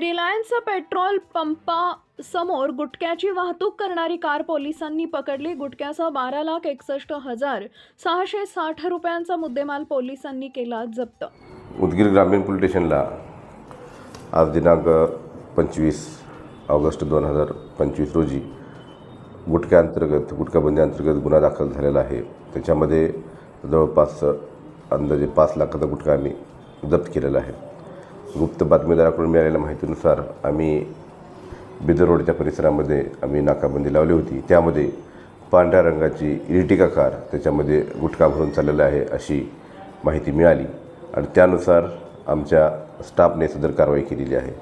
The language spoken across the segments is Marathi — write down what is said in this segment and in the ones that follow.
रिलायन्स पेट्रोल पंपा समोर गुटख्याची वाहतूक करणारी कार पोलिसांनी पकडली. गुटक्याचा बारा लाख एकसष्ट हजार सहाशे साठ रुपयांचा मुद्देमाल पोलिसांनी केला जप्त. उदगीर ग्रामीण पोलीस स्टेशनला आज दिनांक पंचवीस ऑगस्ट दोन हजार पंचवीस रोजी गुटख्याअंतर्गत गुटखाबंदी अंतर्गत गुन्हा दाखल झालेला आहे. त्याच्यामध्ये जवळपास अंदाजे पाच लाखाचा गुटखा आम्ही जप्त केलेला आहे. गुप्त बातमीदाराकडून मिळालेल्या माहितीनुसार आम्ही बिदर रोडच्या परिसरामध्ये आम्ही नाकाबंदी लावली होती. त्यामध्ये पांढऱ्या रंगाची इर्टिका कार त्याच्यामध्ये गुटखा भरून चाललेला आहे अशी माहिती मिळाली आणि त्यानुसार आमच्या स्टाफने सदर कारवाई केलेली आहे.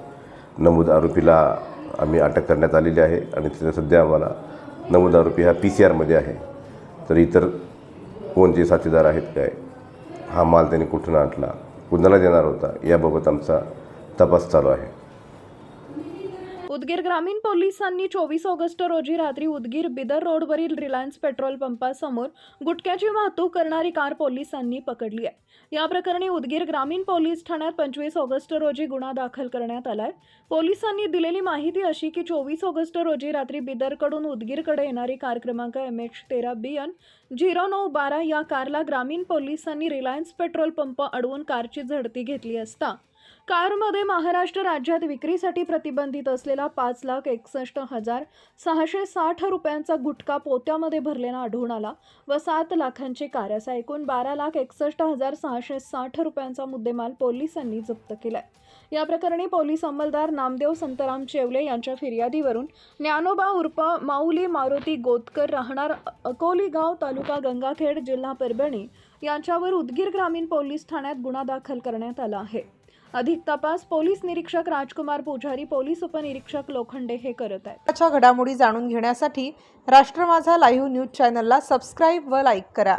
नमूद आरोपीला आम्ही अटक करण्यात आलेली आहे आणि तिथे सध्या आम्हाला नमूद आरोपी हा पी सी आरमध्ये आहे. तर इतर कोणते साथीदार आहेत काय? हा माल त्यांनी कुठून आणला? कुणाला देणार होता. याबाबत आमचा तपास चालू आहे. उदगीर ग्रामीण पोलिसांनी चोवीस ऑगस्ट रोजी रात्री उदगीर बिदर रोडवरील रिलायन्स पेट्रोल पंपासमोर गुटख्याची वाहतूक करणारी कार पोलिसांनी पकडली आहे. या प्रकरणी उदगीर ग्रामीण पोलीस ठाण्यात पंचवीस ऑगस्ट रोजी गुन्हा दाखल करण्यात आलाय. पोलिसांनी दिलेली माहिती अशी की चोवीस ऑगस्ट रोजी रात्री बिदरकडून उदगीरकडे येणारी कार क्रमांक एम एच तेरा बी एन झिरो नऊ बारा या कारला ग्रामीण पोलिसांनी रिलायन्स पेट्रोल पंप अडवून कारची झडती घेतली असता कारमध्ये महाराष्ट्र राज्यात विक्रीसाठी प्रतिबंधित असलेला पाच लाख एकसष्ट हजार सहाशे साठ रुपयांचा गुटखा पोत्यामध्ये भरलेला आढळून आला व सात लाखांची कार असा एकूण बारा लाख एकसष्ट हजार सहाशे साठ रुपयांचा मुद्देमाल पोलिसांनी जप्त केलाय. या प्रकरणी पोलीस अंमलदार नामदेव संतराम चेवले यांच्या फिर्यादीवरून ज्ञानोबा उर्फ माऊली मारुती गोतकर राहणार अकोलीगाव तालुका गंगाखेड जिल्हा परभणी यांच्यावर उदगीर ग्रामीण पोलीस ठाण्यात गुन्हा दाखल करण्यात आला आहे. अधिक तपास पोलीस निरीक्षक राजकुमार पुजारी पोलीस उपनिरीक्षक लोखंडे हे करत आहेत. घडामोडी जाणून घेण्यासाठी राष्ट्र माझा लाईव्ह न्यूज चॅनलला सबस्क्राईब व लाईक करा.